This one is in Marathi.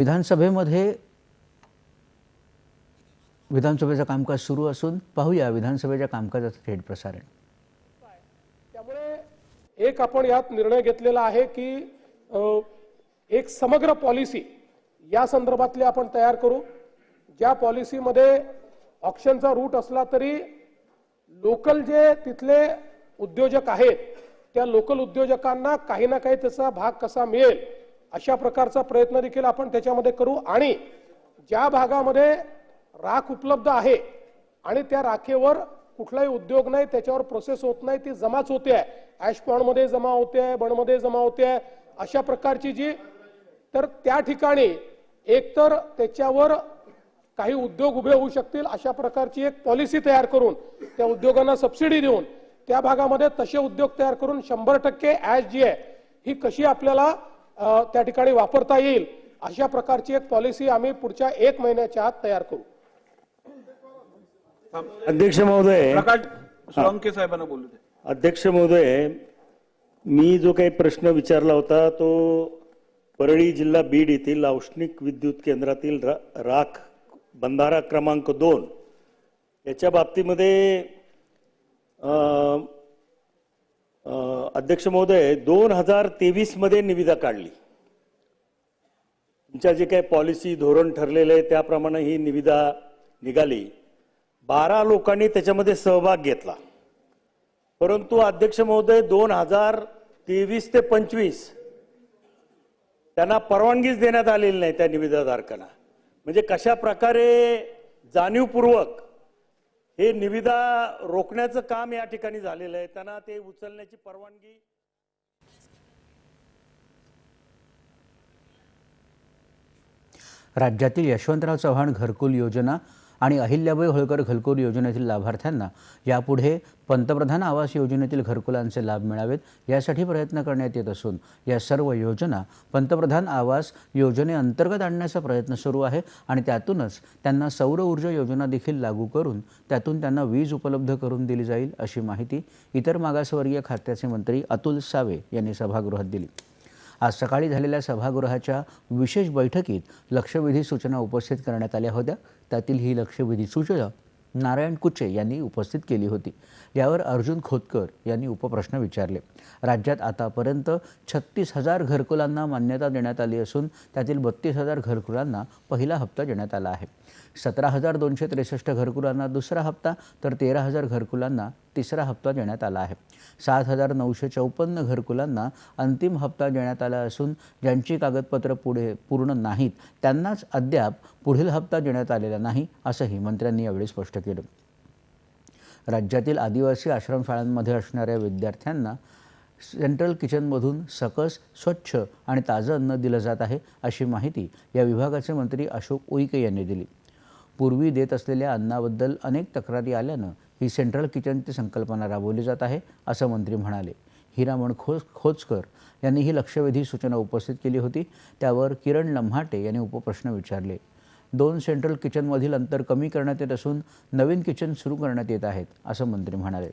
विधानसभेमध्ये विधानसभेचं कामकाज सुरू असून पाहूया विधानसभेच्या कामकाजाचं थेट प्रसारण. त्यामुळे एक आपण यात निर्णय घेतलेला आहे की एक समग्र पॉलिसी या संदर्भातली आपण तयार करू. ज्या पॉलिसीमध्ये ऑप्शनचा रूट असला तरी लोकल जे तिथले उद्योजक आहेत त्या लोकल उद्योजकांना काही ना काही त्याचा भाग कसा मिळेल अशा प्रकारचा प्रयत्न देखील आपण त्याच्यामध्ये करू. आणि ज्या भागामध्ये राख उपलब्ध आहे आणि त्या राखेवर कुठलाही उद्योग नाही त्याच्यावर प्रोसेस होत नाही ती जमाच होते. आहे ॲश पॉन्डमध्ये जमा होते आहे बणमध्ये जमा होते. आहे अशा प्रकारची जी तर त्या ठिकाणी एकतर त्याच्यावर काही उद्योग उभे होऊ शकतील अशा प्रकारची एक पॉलिसी तयार करून त्या उद्योगांना सबसिडी देऊन त्या भागामध्ये तसे उद्योग तयार करून शंभर टक्के ॲश जी आहे ही कशी आपल्याला त्या ठिकाणी वापरता येईल. अशा प्रकारची एक पॉलिसी आम्ही पुढच्या एक महिन्याच्या आत तयार करू. अध्यक्ष महोदय प्रकाश सोळंके साहेबांना बोलू दे अध्यक्ष महोदय मी जो काही प्रश्न विचारला होता तो परळी जिल्हा बीड येथील औष्णिक विद्युत केंद्रातील रा- राख बंधारा क्रमांक दोन याच्या बाबतीमध्ये अध्यक्ष महोदय दोन हजार तेवीसमध्ये निविदा काढली. तुमच्या जे काही पॉलिसी धोरण ठरलेलं आहे त्याप्रमाणे ही निविदा निघाली. बारा लोकांनी त्याच्यामध्ये सहभाग घेतला. परंतु अध्यक्ष महोदय दोन हजार तेवीस ते पंचवीस त्यांना परवानगीच देण्यात आलेली नाही त्या निविदाधारकांना. म्हणजे कशा प्रकारे जाणीवपूर्वक हे निविदा रोखण्याचं काम या ठिकाणी झालेलं आहे त्यांना ते उचलण्याची परवानगी राज्यातील यशवंतराव चव्हाण घरकुल योजना आणि अहिल्याबाई होळकर घरकुल योजनेतील लाभार्थ्यांना यापुढे पंतप्रधान आवास योजनेतील घरकुलांचे लाभ मिळावेत यासाठी प्रयत्न करण्यात येत असून या सर्व योजना पंतप्रधान आवास योजनेअंतर्गत आणण्याचा प्रयत्न सुरू आहे आणि त्यातूनच त्यांना सौर ऊर्जा योजना देखील लागू करून त्यातून त्यांना वीज उपलब्ध करून दिली जाईल अशी माहिती इतर मागासवर्गीय खात्याचे मंत्री अतुल सावे यांनी सभागृहात दिली. आज सकाळी झालेल्या सभागृहाच्या विशेष बैठकीत लक्षवेधी सूचना उपस्थित करण्यात आल्या होत्या. त्यातील ही लक्षवेधी सूचना नारायण कुचे यांनी उपस्थित केली होती. यावर अर्जुन खोतकर यांनी उपप्रश्न विचारले. राज्यात आतापर्यंत छत्तीस हजार घरकुलांना मान्यता देण्यात आली असून त्यातील बत्तीस हजार घरकुलांना पहिला हप्ता देण्यात आला आहे. सतरा हजार दोनशे त्रेसष्ट घरकुलांना दुसरा हप्ता तर तेरा हजार घरकुलांना तिसरा हप्ता देण्यात आला आहे. सात हजार नऊशे चौपन्न घरकुलांना अंतिम हप्ता देण्यात आला असून ज्यांची कागदपत्रं पुढे पूर्ण नाहीत त्यांनाच अद्याप पुढील हप्ता देण्यात आलेला नाही असंही मंत्र्यांनी यावेळी स्पष्ट केलं. राज्यातील आदिवासी आश्रमशाळांमध्ये असणाऱ्या विद्यार्थ्यांना सेंट्रल किचनमधून सकस स्वच्छ आणि ताजं अन्न दिलं जात आहे अशी माहिती या विभागाचे मंत्री अशोक उईके यांनी दिली. पूर्वी देत असलेल्या अन्नाबद्दल अनेक तक्रारी आल्यानं ही सेंट्रल किचनची संकल्पना राबवली जात आहे असं मंत्री म्हणाले. हिरामण खो खोचकर यांनी ही लक्षवेधी सूचना उपस्थित केली होती. त्यावर किरण लम्हाटे यांनी उपप्रश्न विचारले. दोन सेंट्रल किचनमधील अंतर कमी करण्यात येत असून नवीन किचन सुरू करण्यात येत आहेत असं मंत्री म्हणाले.